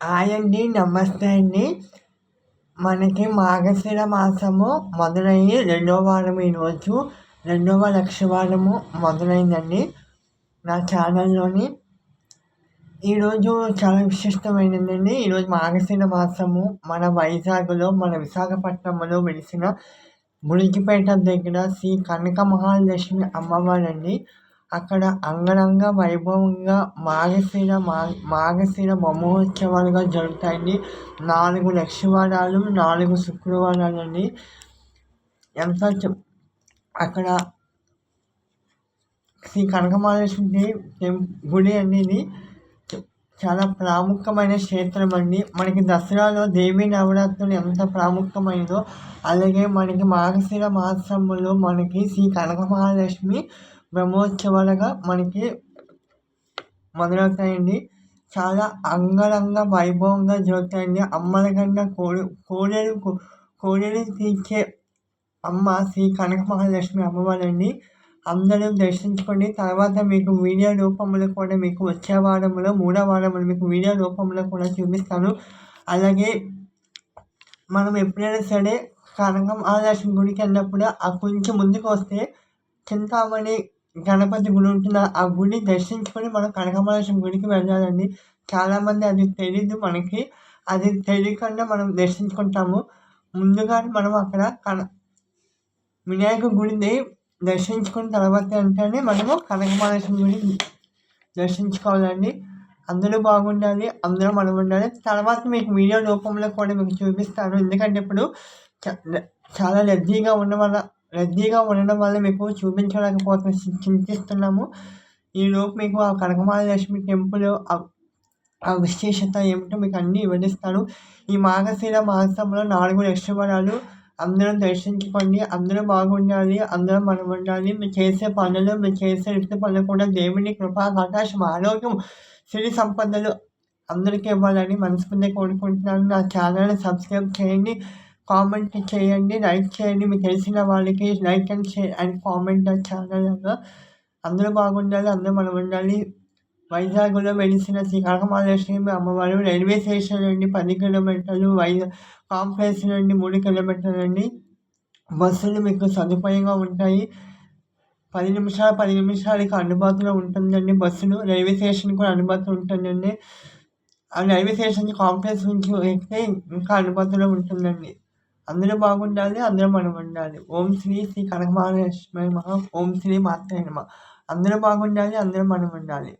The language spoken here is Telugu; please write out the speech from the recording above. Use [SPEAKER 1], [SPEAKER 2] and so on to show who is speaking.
[SPEAKER 1] హాయ్ అండి నమస్తే అండి. మనకి మార్గశిర మాసము మొదలయ్యి రెండవ వారం ఈరోజు రెండవ లక్షవారము మొదలైందండి నా ఛానల్లోని. ఈరోజు చాలా విశిష్టమైనదండి. ఈరోజు మార్గశిర మాసము మన వైజాగ్లో మన విశాఖపట్నంలో వెలిసిన మురికిపేట దగ్గర శ్రీ కనక మహాలక్ష్మి అమ్మవారండి. అక్కడ అంగరంగ వైభవంగా మాగశిర మా మాగశిర బ్రహ్మోత్సవాలుగా జరుగుతాయండి. నాలుగు లక్షవారాలు నాలుగు శుక్రవారాలు అండి ఎంత అక్కడ శ్రీ కనకమహాలక్ష్మి గుడి అనేది చాలా ప్రాముఖ్యమైన క్షేత్రం అండి. మనకి దసరాలో దేవీ నవరాత్రులు ఎంత ప్రాముఖ్యమైనదో అలాగే మనకి మాగశిర మాసంలో మనకి శ్రీ కనకమహాలక్ష్మి బ్రహ్మోత్సవాలుగా మనకి మొదలవుతాయండి. చాలా అంగరంగ వైభవంగా జరుగుతాయండి. అమ్మల కన్నా కోడి కోడలు కోడలు తీర్చే అమ్మ శ్రీ కనక మహాలక్ష్మి అమ్మవారండి. అందరూ దర్శించుకోండి. తర్వాత మీకు వీడియో రూపంలో కూడా మీకు వచ్చే వారంలో మూడో వారంలో మీకు వీడియో రూపంలో కూడా చూపిస్తాను. అలాగే మనం ఎప్పుడైనా సరే కనక మహాలక్ష్మి గుడికి వెళ్ళినప్పుడు ఆ కొంచెం ముందుకు వస్తే చింతామణి గణపతి గుడి ఉంటుంది. ఆ గుడి దర్శించుకొని మనం కనకమహేశ్వరం గుడికి వెళ్ళాలండి. చాలామంది అది తెలియదు మనకి. అది తెలియకుండా మనం దర్శించుకుంటాము. ముందుగానే మనం అక్కడ కన వినాయక గుడిని దర్శించుకున్న తర్వాత వెంటనే మనము కనకమహేశ్వరం గుడి దర్శించుకోవాలండి. అందరూ బాగుండాలి అందరూ మనం ఉండాలి. తర్వాత మీకు వీడియో రూపంలో కూడా మీకు చూపిస్తాను. ఎందుకంటే ఇప్పుడు చాలా రద్దీగా ఉన్న వల్ల రద్దీగా ఉండడం వల్ల మీకు చూపించలేకపోతే చింతిస్తున్నాము. ఈలోపు మీకు ఆ కనకమహాలక్ష్మి టెంపుల్ ఆ విశేషత ఏమిటో మీకు అన్నీ వివరిస్తాను. ఈ మాఘశీల మాసంలో నాలుగు లక్షవరాలు అందరం దర్శించుకోండి. అందరూ బాగుండాలి. అందరం మనం ఉండాలి మీరు చేసే పనులు మీరు చేసే వృత్తి పనులు కూడా దేవుని కృపా ఆకాశం ఆరోగ్యం సిరి సంపదలు అందరికీ ఇవ్వాలని మనస్ఫూర్తిగా కోరుకుంటున్నాను. నా ఛానల్ని సబ్స్క్రైబ్ చేయండి. కామెంట్ చేయండి లైక్ చేయండి. మీకు తెలిసిన వాళ్ళకి like and share and comment channel అందరూ బాగుండాలి అందరూ మనం ఉండాలి. వైజాగ్లో వెలిసిన శ్రీ కనకమహాలక్ష్మి అమ్మవారు రైల్వే స్టేషన్ నుండి పది కిలోమీటర్లు వైజాగ్ కాంప్లెక్స్ నుండి మూడు కిలోమీటర్లు అండి బస్సులు మీకు సదుపాయంగా ఉంటాయి. పది నిమిషాలు పది నిమిషాలకి అందుబాటులో ఉంటుందండి బస్సులు. రైల్వే స్టేషన్ కూడా అందుబాటులో ఉంటుందండి. ఆ రైల్వే స్టేషన్ కాంప్లెక్స్ నుంచి ఎక్కితే ఇంకా అందుబాటులో ఉంటుందండి. అందరూ బాగుండాలి అందరూ మనం ఉండాలి ఓం శ్రీ శ్రీ కనకమహాలక్ష్మి మహా ఓం శ్రీ మాత్రే నమ. అందరూ బాగుండాలి అందరూ మనం ఉండాలి